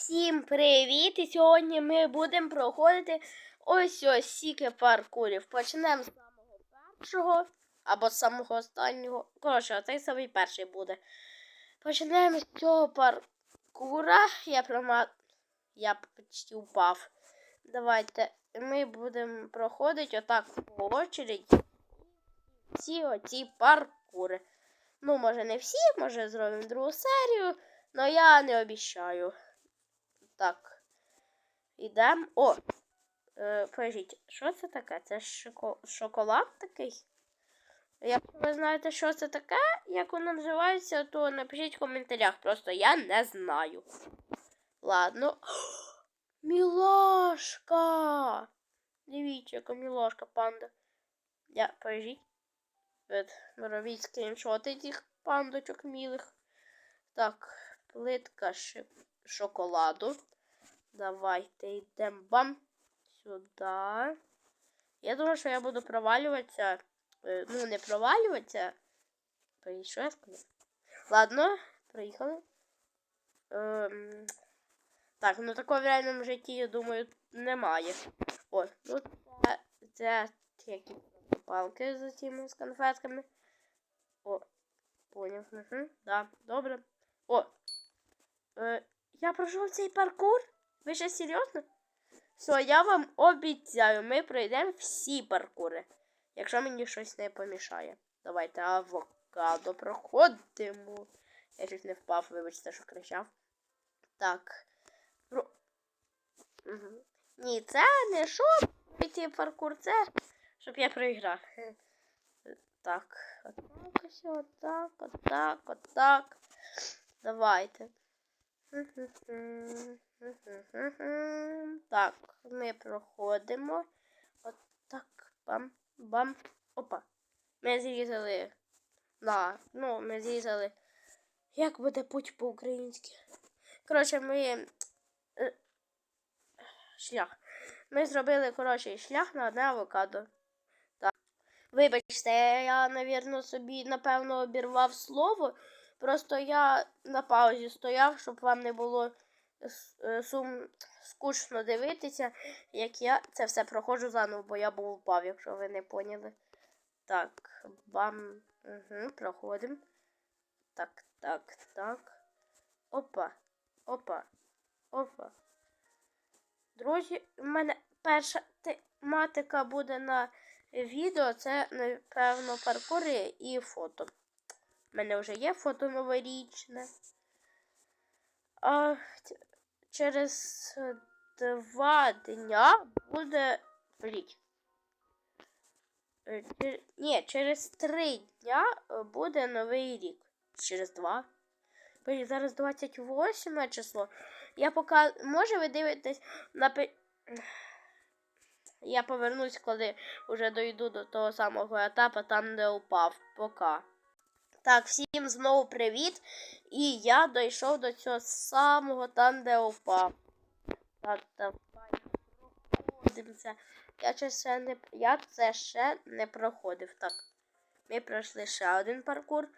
Всім привіт! І сьогодні ми будемо проходити ось ось стільки паркурів. Почнемо з самого першого або з самого останнього. Коротше, цей самий перший буде. Почнемо з цього паркура. Я прямо я почти упав. Давайте ми будемо проходити отак по очереді всі оці паркури. Ну, може, не всі, може зробимо другу серію, але я не обіцяю. Так. Ідемо. О! Е, Покажіть, що це таке? Це шоко... шоколад такий? Якщо ви знаєте, що це таке, як воно називається, то напишіть в коментарях. Просто я не знаю. Ладно. Мілашка! Дивіться, яка мілашка панда. Я покажіть. От, робіть скріншоти цих пандочок мілих. Так, плитка ши- шоколаду. Давайте йдемо бам сюди. Я думаю, що я буду провалюватися. Е, Ну, не провалюватися. Що я сказав? Ладно, проїхали. Ем... Так, ну такого в реальному житті, я думаю, немає. О, ну це, це які палки з цими з конфетками. О, поняв. Угу, да, добре. О, е, я пройшов цей паркур? Ви ще серйозно? Все, я вам обіцяю, ми пройдемо всі паркури. Якщо мені щось не помішає. Давайте авокадо проходимо. Я чуть не впав, вибачте, що кричав. Так. Про... Угу. Ні, це не щоб пройти паркур, це щоб я проіграв. Так, отак отак, отак, отак. Давайте. Так, ми проходимо. Отак. Бам, бам. Опа. Ми зрізали. Да, ну, ми зрізали. Як буде путь по-українськи? Коротше, ми. е, Шлях. Ми зробили, коротше, шлях на одне авокадо. Так. Вибачте, я, навірно, собі, напевно, обірвав слово. Просто я на паузі стояв, щоб вам не було е, сум... скучно дивитися, як я це все проходжу заново, бо я був упав, якщо ви не поняли. Так, бам. Угу, проходимо. Так, так, так. Опа. Опа. Опа. Друзі, в мене перша тематика буде на відео. Це, напевно, паркури і фото. У мене вже є фото новорічне. А через два дня буде. Бліть. Е, Ні, через три дня е, буде новий рік. Через два. Блін, зараз 28 число. Я поки. Може ви дивитесь на. Я повернусь, коли вже дойду до того самого етапу, там, де упав. Пока. Так, всім знову привіт. І я дійшов до цього самого там, де упав. Так, давай проходимося. Я це ще не, я це ще не проходив. Так. Ми пройшли ще один паркур.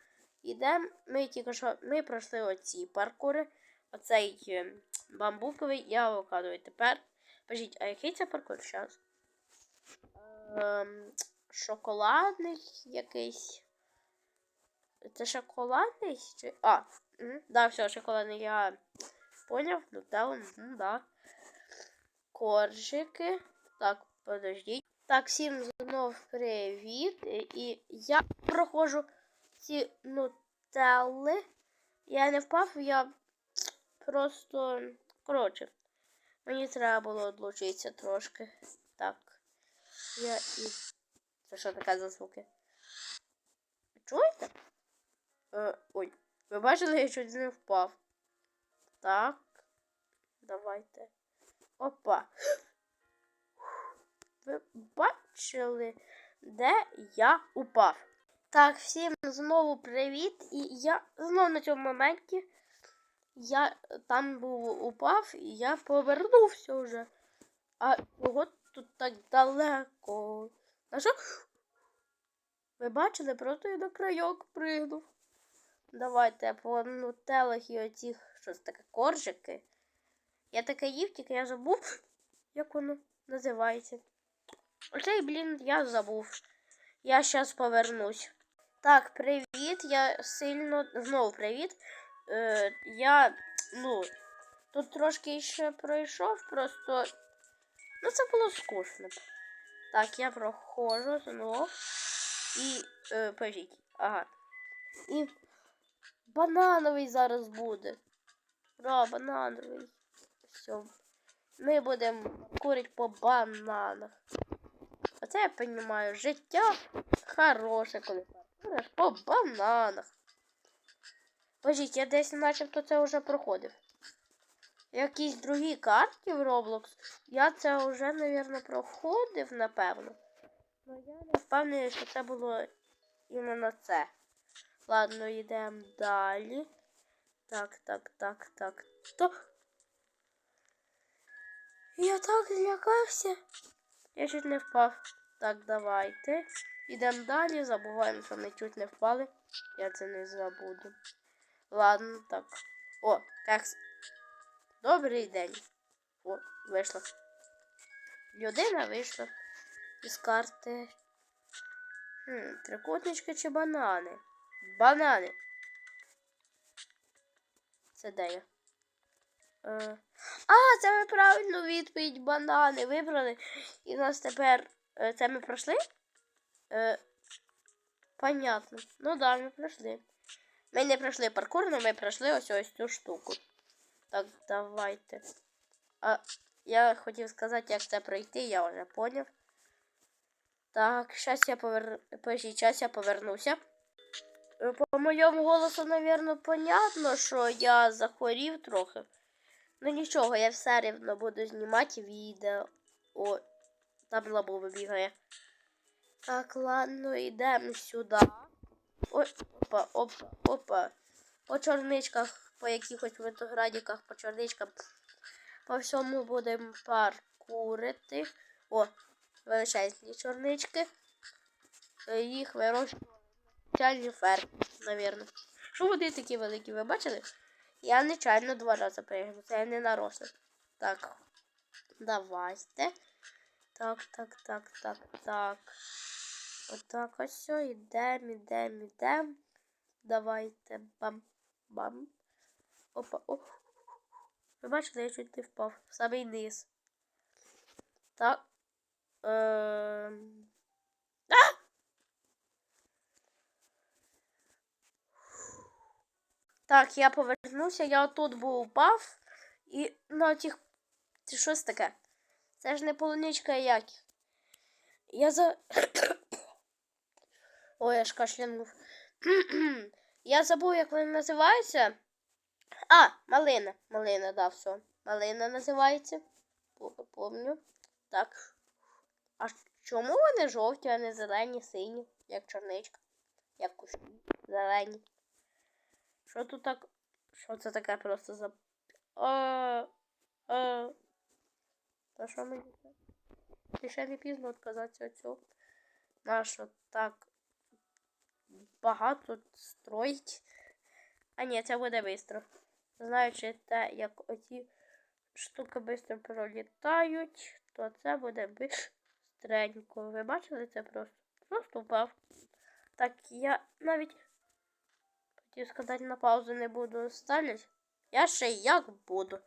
Ідемо. Ми тільки що ми пройшли оці паркури. Оцей е, бамбуковий і авокадовий. Тепер. Покажіть, а який це паркур зараз? Ем, шоколадний якийсь. Це шоколадний? Чи... А, угу. да, все, шоколадний я поняв. Нутелла, угу, да. Коржики. Так, подождіть. Так, всім знов привіт. І я проходжу ці нутелли. Я не впав, я просто. Коротше, мені треба було одлучитися трошки. Так. Я і. Це що таке за звуки? Чуєте? Е, ой, ви бачили, я чуть не впав. Так. Давайте. Опа. Ви бачили, де я упав? Так, всім знову привіт. І я знову на цьому моменті. Я там був упав і я повернувся вже. А чого тут так далеко? А що? Ви бачили, просто я на крайок пригнув. Давайте я по нутелах і оцих, що це таке, коржики. Я таке їв, тільки я забув, як воно називається. Оцей, блін, я забув. Я зараз повернусь. Так, привіт. Я сильно. Знову привіт. Е, я, ну, тут трошки ще пройшов, просто. Ну, це було скучно. Так, я проходжу знову. І. Е, пожіть. Ага. І банановий зараз буде. Ура, банановий. Все. Ми будемо курити по бананах. Оце я розумію. Життя хороше, коли по бананах. Божіть, я десь начебто це вже проходив. Якісь другі карті в Roblox. Я це вже, мабуть, проходив, напевно. Ну я не впевнений, що це було іменно це. Ладно, йдемо далі. Так, так, так, так. То. Я так злякався. Я чуть не впав. Так, давайте. Ідемо далі, забуваємо, що ми чуть не впали. Я це не забуду. Ладно, так. О, кекс. Добрий день. О, вийшла. Людина вийшла із карти. Хм, трикутнички чи банани? Банани. Це де я? Е, А, це ми правильну відповідь банани вибрали. І у нас тепер. е, Це ми пройшли? Е, Понятно. Ну да, ми пройшли. Ми не пройшли паркур, але ми пройшли ось ось цю штуку. Так, давайте. А я хотів сказати, як це пройти, я вже поняв. Так, зараз я повер... Подожди, щас я повернуся. Е, По моєму голосу, напевно, понятно, що я захворів трохи. Ну нічого, я все рівно буду знімати відео. О, там лабуба бігає. Так, ладно, йдемо сюди. Ой, опа, опа, опа. По чорничках, по якихось виноградиках, по чорничкам. По всьому будемо паркурити. О, величезні чорнички. Е, Їх вирощують чайні ферми, навірно. Що вони такі великі, ви бачили? Я нечайно два рази пригнув, це я не нарочно. Так, давайте. Так, так, так, так, так. Отак ось все, ідем, ідем, ідем. Давайте бам-бам. Опа, о. Ви бачите, я чуть не впав. В самий низ. Так. Ем... А! Так, я повернувся, я отут був упав. І на тих. Це щось таке? Це ж не полуничка, як. Я за. Ой, я ж кашлянув. я забув, як вони називаються. А, малина. Малина, да, все. Малина називається. Помню. Так. А чому вони жовті, а не зелені, сині, як чорничка? Як кущі. Зелені. Що тут так? Що це таке просто за. А, а. Та що мені? Ти ще не пізно відказатися. Нащо так багато строїть? А ні, це буде швидко. Знаючи те, як оці штуки швидко пролітають, то це буде бистренько. Ви бачили це просто? Просто впав. Так, я навіть хотів сказати, на паузу не буду ставити. Я ще як буду.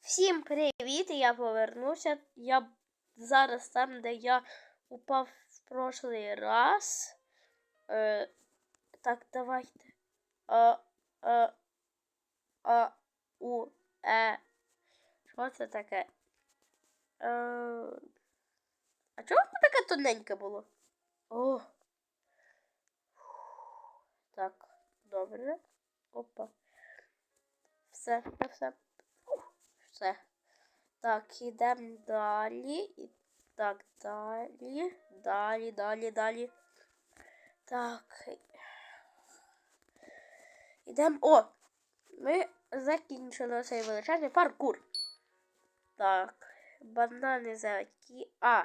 Всім привіт! Я повернувся. Я зараз там, де я упав в прошлий раз. Е, так, давайте. А, а, а, у, е. Що це таке? Е, а чого таке тоненьке було? О. Так, добре. Опа. Все, все, все. Все. Так, ідемо далі. Так, далі. Далі, далі, далі. Так. Ідемо. О! Ми закінчили цей величезний паркур. Так. Банани закі. А.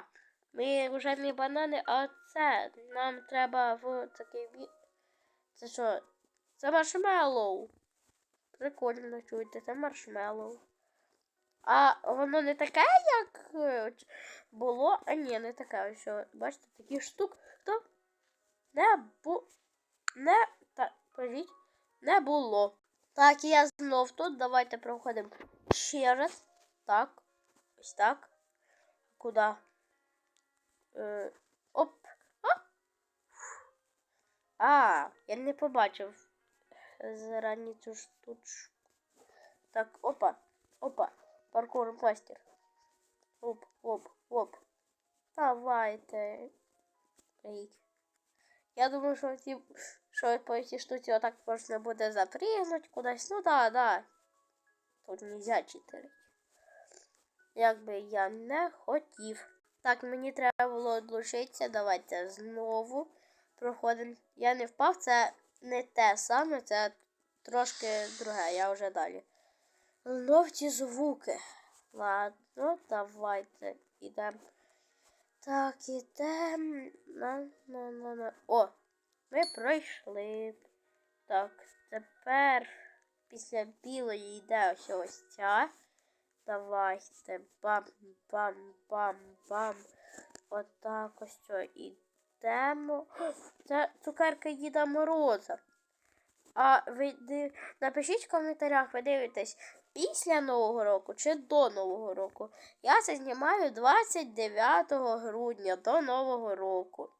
Ми вже не банани, а це. Нам треба в такий. Це що? Це маршмеллоу. Прикольно чуєте, це маршмеллоу. А воно не таке, як е, було. А ні, не таке. Ось, бачите, такі штук. То не бу... Не. Так, кажіть, не було. Так, я знов тут. Давайте проходимо ще раз. Так. Ось так. Куди? Е, оп. А! А, я не побачив зарані цю штучку. Так, опа, опа. Паркур мастер. Оп, оп, оп. Давайте. Я думаю, що ці, що по цій штуці отак можна буде запригнути кудись. Ну да, да. Тут нельзя читерити. Як би я не хотів. Так, мені треба було одлучитися. Давайте знову проходимо. Я не впав, це не те саме, це трошки друге, я вже далі. Знов ті звуки. Ладно, давайте ідемо. Так, ідемо. На, на, на, на. О, ми пройшли. Так, тепер після білої йде ось ось ця. Давайте бам-бам-бам-бам. Отак ось цього ідемо. Це цукерка Діда Мороза. А ви напишіть в коментарях, ви дивитесь після Нового року чи до Нового року. Я це знімаю 29 грудня до Нового року.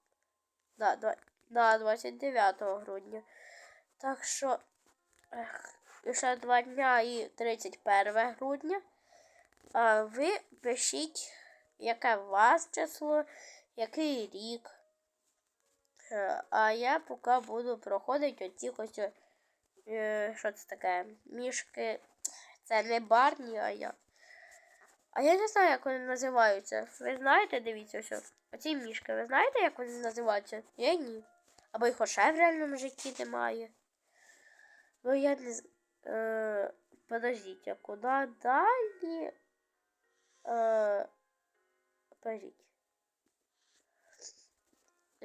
Да, два- да, 29 грудня. Так що ех, ще два дня і 31 грудня. А ви пишіть, яке у вас число, який рік. Е, А я поки буду проходити оці ось, е, що це таке, мішки. Це не барні, а я. А я не знаю, як вони називаються. Ви знаєте, дивіться, що оці мішки, ви знаєте, як вони називаються? Я ні. Або їх ще в реальному житті немає. Ну я не е, Подождіть, а куди далі? Е, подождіть.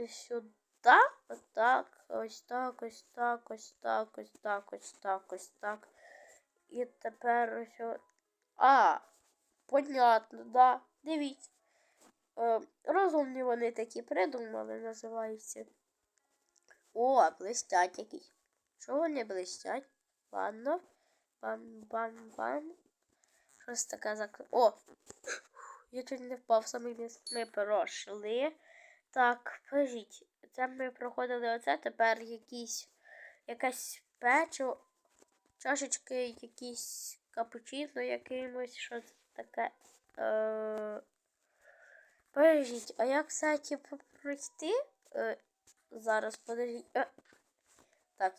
Сюди. Отак, ось так, ось так, ось так, ось так, ось так, ось так. І тепер ось. А, понятно, да. Дивіться. Е, розумні вони такі придумали, називаються. О, блистять якісь. Що вони блистять? Ладно. Бам-бам-бам. Щось таке закли. О! Я чуть не впав самий. Ми пройшли. Так, кажіть. Це ми проходили оце, тепер якісь якась печиво, чашечки, якісь капучино якимось, що це таке. Е... Подождіть, а як кстати, пройти? Е... Зараз подождіть. Е... Так.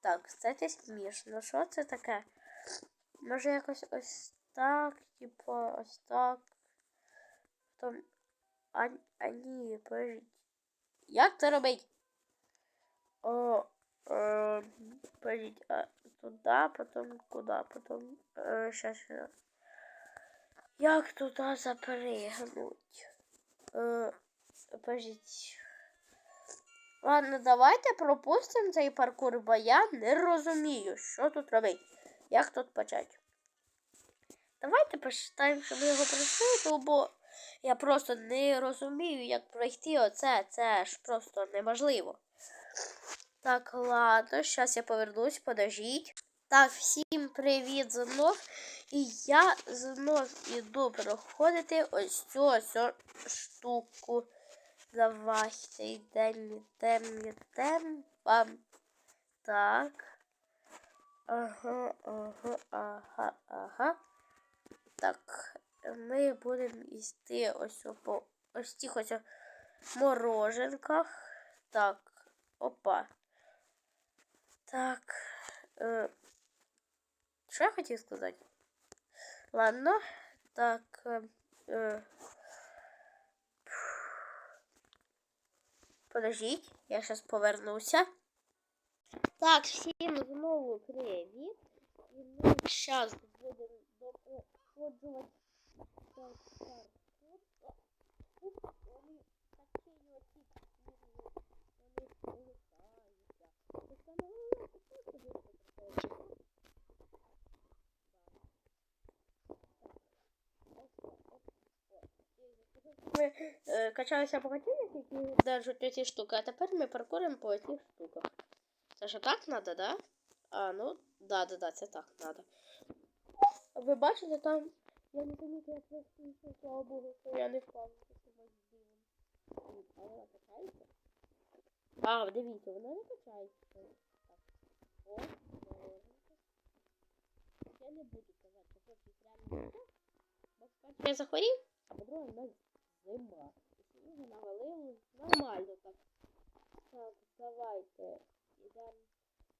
Так, кстати, смішно. Що це таке? Може якось ось так, типу, ось так. Потім... А, а ні, подождіть. Як це робить? О, е, подождіть, а туди, потім куди, потім е, ще ще. Як туди запригнуть? Е, подождіть. Ладно, давайте пропустимо цей паркур, бо я не розумію, що тут робить. Як тут почати? Давайте почитаємо, щоб його пройшли, бо я просто не розумію, як пройти оце. Це ж просто неможливо. Так, ладно, зараз я повернусь, подождіть. Так, всім привіт знов. І я знов іду проходити ось цю ось штуку. Давайте йдемо, йдемо, йдемо. Бам. Так. Ага, ага, ага, ага. Так, ми будемо йти ось по ось тих ось мороженках. Так, опа. Так. Е, що я хотів сказати? Ладно, так. Е, е, подождіть, я зараз повернуся. Так, всім знову привіт. І ми зараз будемо доходжувати до парку. Ух, вони такі оці вони вони летаються. Це саме головне, що просто виходить. е, качалися противники, які держать оці штуки, а тепер ми паркуримо по цих штуках. Це ж так треба, да? А, ну, да, да, да, це так треба. Ви бачите там? Я не помітила, я просто нічого, слава Богу, що я не впав. що це вас дивно. А вона качається? А, дивіться, вона не качається. Так. О. Я не буду казати, що хлопці реально не так. Бо я захворів, а по-друге, в нас зима. І навалили. нормально так. Так, давайте. Ідемо.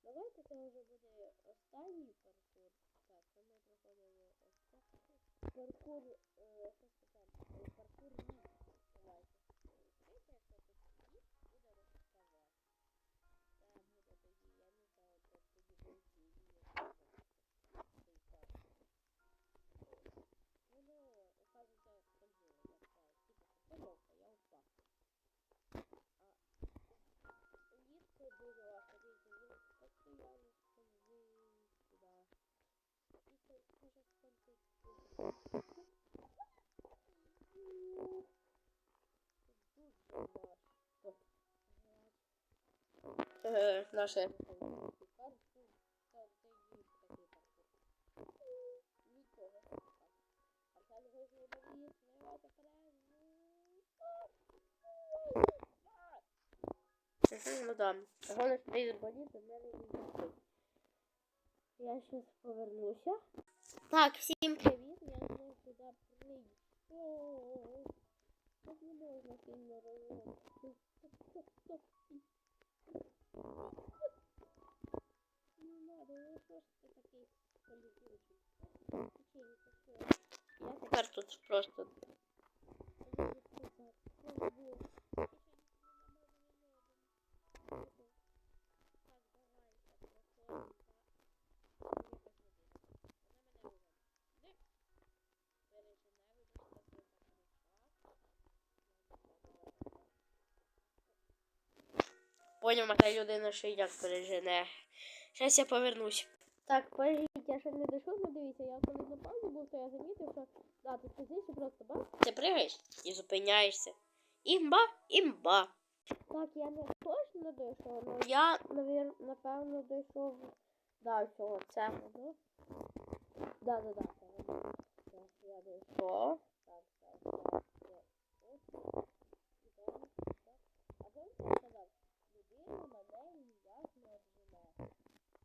Давайте це вже буде останній паркур. Так, то ми проходимо ось. Паркур, е, що це? Паркур ні. Вперед. Ну да. Головне, що ти боліти, в мене не. Я щас повернуся. Так, всім привіт, я знову сюди прийшов. Тут не можна сильно розуміти. Не надо, ну просто політучий? Печенька. Я тепер тут просто. Я не сказав. Ой, Боже. Поняв, яка людина ще й як пережене. Зараз я повернусь. Так, подождіть, я ще не дійшов, ну дивіться, я коли на паузу був, то я замітив, що да, тут фізично просто бах, ти пригаєш і зупиняєшся. Імба, імба. Так, я не точно дійшов, але я, навір, напевно, дійшов до цього цього, да? Да, да, да. Так, я дійшов. Так, так, так. А ви сказав, людина мене ніяк не обжене.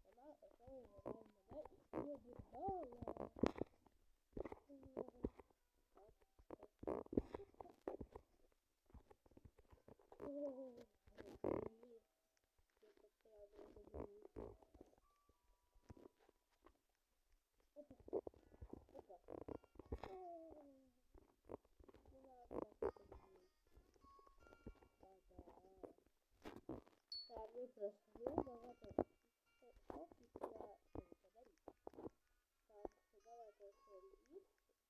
Вона особливо мене і не обіжала. Так, ви пройшли багато. Оп, і я подаріть. Так, давайте солід. І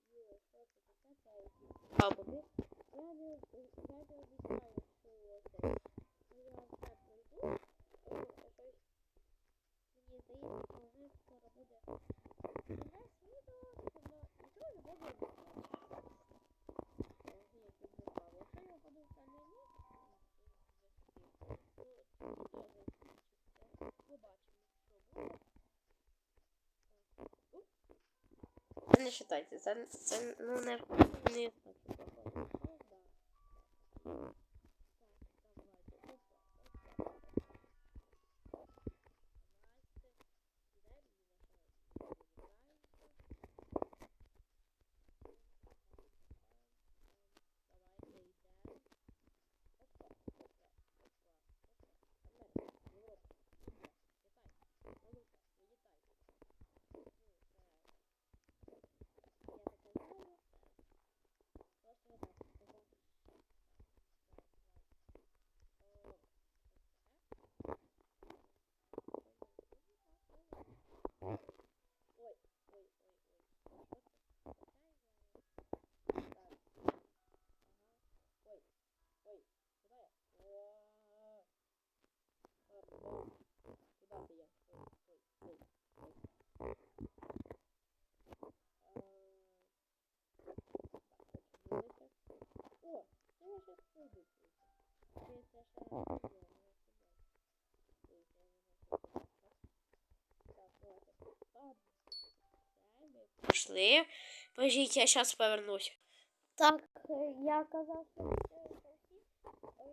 що це таке? Це якісь абони. Я не, я не обіцяю, що це. Я все пройду. Е, Щось мені здається, що вже скоро буде кінець відео, що воно нічого не буде обіцяти. Е, я тут не впав. Якщо я буду в каналі, Це не считайте, це, це ну, не, не Пішли. Подождіть, я зараз повернусь. Так, е, я казав, що всі.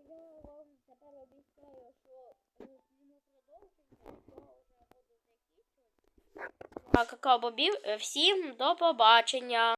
Я вам тепер обіцяю, що зніму продовження, я вже буду закінчувати. А какао бобів, всім до побачення.